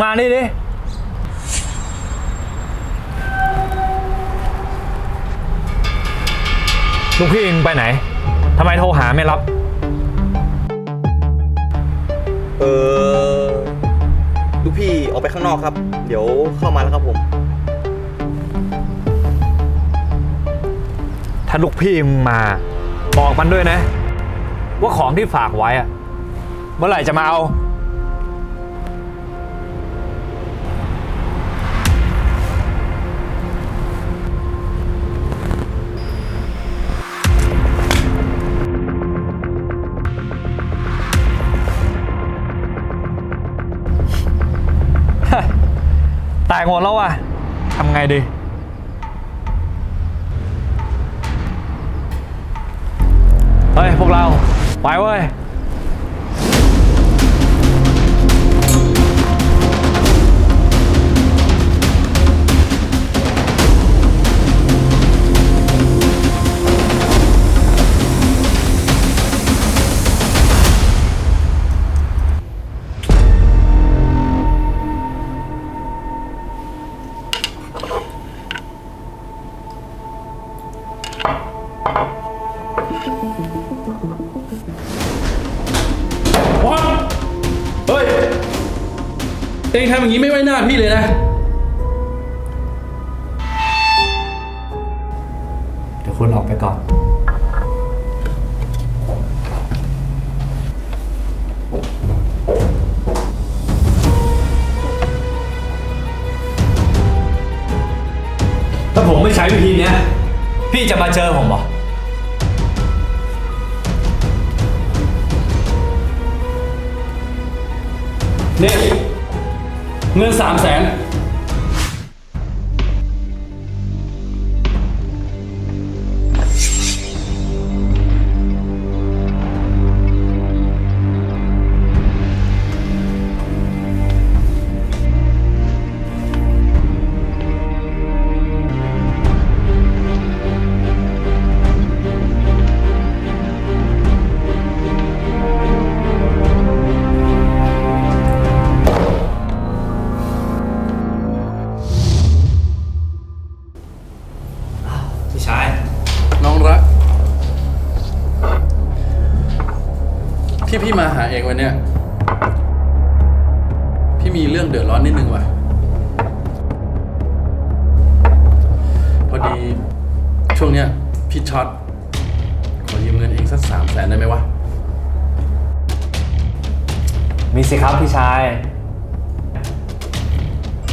มึงมานี่ดิ ลูกพี่มึงไปไหน ทำไมโทรหาไม่รับ เออลูกพี่ออกไปข้างนอกครับ เดี๋ยวเข้ามาแล้วครับผม ถ้าลูกพี่มึงมา บอกมันด้วยนะ ว่าของที่ฝากไว้อะเมื่อไหร่จะมาเอา ตายหมดแล้วว่ะทำไงดี เฮ้ย พวกเรา ไปเว้ย ว้าวเฮ้ย เองทำอย่างนี้ไม่ไว้หน้าพี่เลยนะ เดี๋ยวคุณออกไปก่อน ถ้าผมไม่ใช้วิธีเนี้ย พี่จะมาเจอผมเหรอเนี่ยเงินสามแสน ที่พี่มาหาเองวันเนี้ยพี่มีเรื่องเดือดร้อนนิดนึงว่ะ พอดีช่วงเนี้ยพี่ช็อตขอยืมเงินเองสักสามแสนได้ไหมวะ มีสิครับพี่ชาย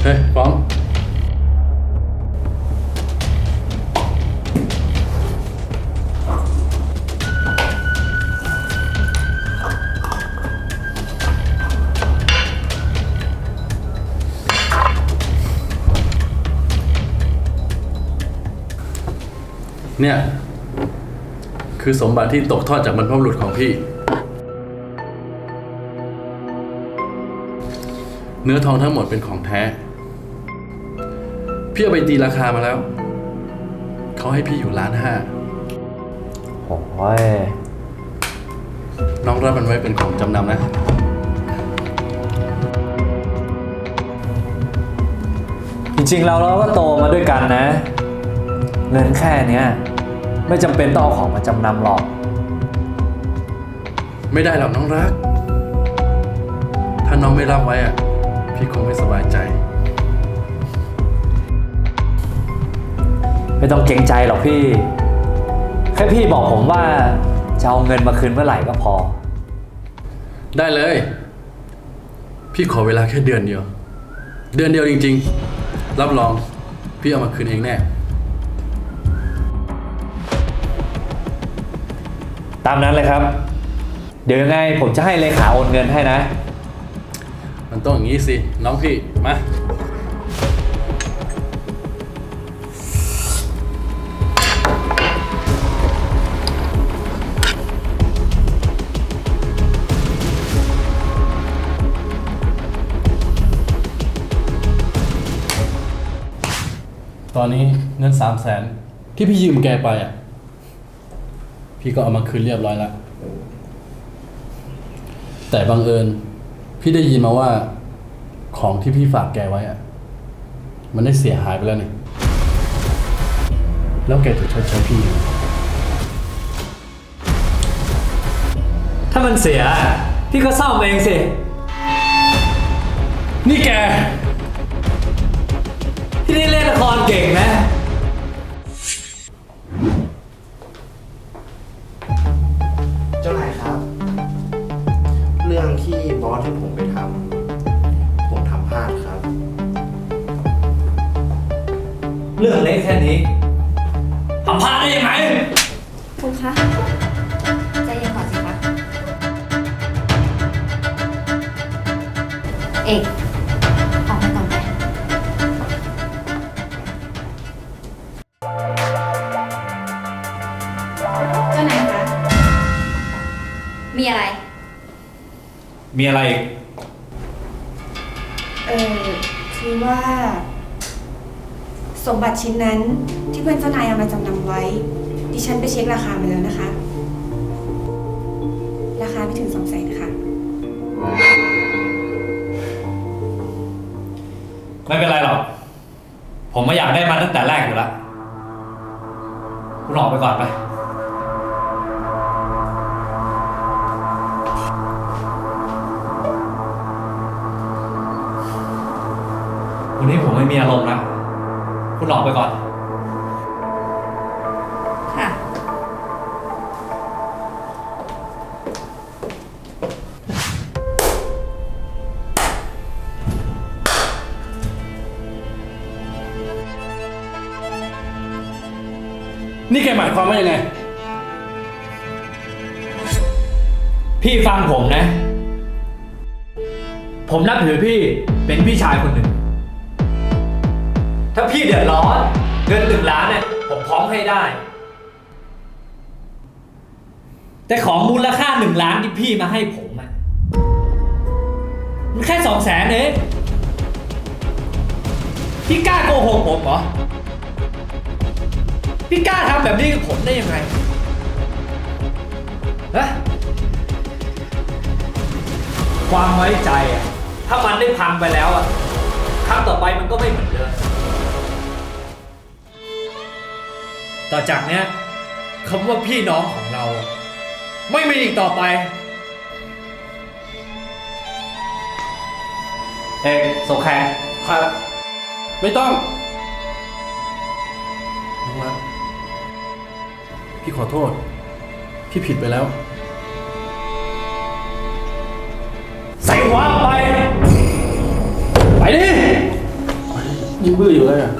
เฮ้ยฟ้อง เนี่ย คือสมบัติที่ตกทอดจากบรรพบุรุษของพี่ เนื้อทองทั้งหมดเป็นของแท้ พี่เอาไปตีราคามาแล้ว เขาให้พี่อยู่ล้านห้าโอ้ยน้องรับมันไว้เป็นของจำนำนะ จริงๆเราเราก็โตมาด้วยกันนะ เงินแค่เนี้ยไม่จำเป็นต้องเอาของมาจำนำหรอก ไม่ได้หรอกน้องรัก ถ้าน้องไม่รับไว้อะพี่คงไม่สบายใจ ไม่ต้องเกรงใจหรอกพี่ แค่พี่บอกผมว่าจะเอาเงินมาคืนเมื่อไหร่ก็พอ ได้เลย พี่ขอเวลาแค่เดือนเดียว เดือนเดียวจริง ๆ รับรอง พี่เอามาคืนเองแน่ ตามนั้นเลยครับ เดี๋ยวยังไงผมจะให้เลขาโอนเงินให้นะ มันต้องอย่างนี้สิ น้องพี่ มา ตอนนี้เงินสามแสนที่พี่ยืมแกไปอะ พี่ก็เอามาคืนเรียบร้อยแล้ว แต่บังเอิญ พี่ได้ยินมาว่า ของที่พี่ฝากแกไว้อะมันได้เสียหายไปแล้วนี่ แล้วแกจะชดใช้พี่ถ้ามันเสีย พี่ก็ซ่อมเองสิ นี่แก พี่นี่เล่นละครเก่งนะ ที่บอผมไปทำผมทำพลาดครับ เรื่องเล็กแค่นี้ทำพลาดได้ยังไง คุณคะใจเย็นก่อนสิคะ เอก มีอะไรอีกเออคือว่า สมบัติชิ้นนั้นที่เพื่อนเจ้านายเอามาจำนำไว้ ดิฉันไปเช็คราคามาแล้วนะคะ ราคาไม่ถึงสองแสนค่ะ ไม่เป็นไรหรอก ผมไม่อยากได้มันตั้งแต่แรกอยู่แล้วคุณออกไปก่อนไป วันนี้ผมไม่มีอารมณ์นะคุณออกไปก่อน ค่ะ นี่แกหมายความว่ายังไง พี่ฟังผมนะ ผมนับถือพี่เป็นพี่ชายคนหนึ่ง ถ้าพี่เดือดร้อนเงินหนึ่งล้านเนี่ยผมพร้อมให้ได้ แต่ของมูลค่าหนึ่งล้านที่พี่มาให้ผมอะมันแค่สองแสนเองพี่กล้าโกหกผมเหรอ พี่กล้าทำแบบนี้กับผมได้ยังไงฮะความไว้ใจอะถ้ามันได้พังไปแล้วอะครั้งต่อไปมันก็ไม่เหมือนเดิม ต่อจากเนี้ยคำว่าพี่น้องของเราอะไม่มีอีกต่อไป เอกโสแคร์ครับ ไม่ต้องน้องรักพี่ขอโทษ พี่ผิดไปแล้ว ใส่หัวออกไป ไปดิ ยิ่งบื้ออยู่เลยอะ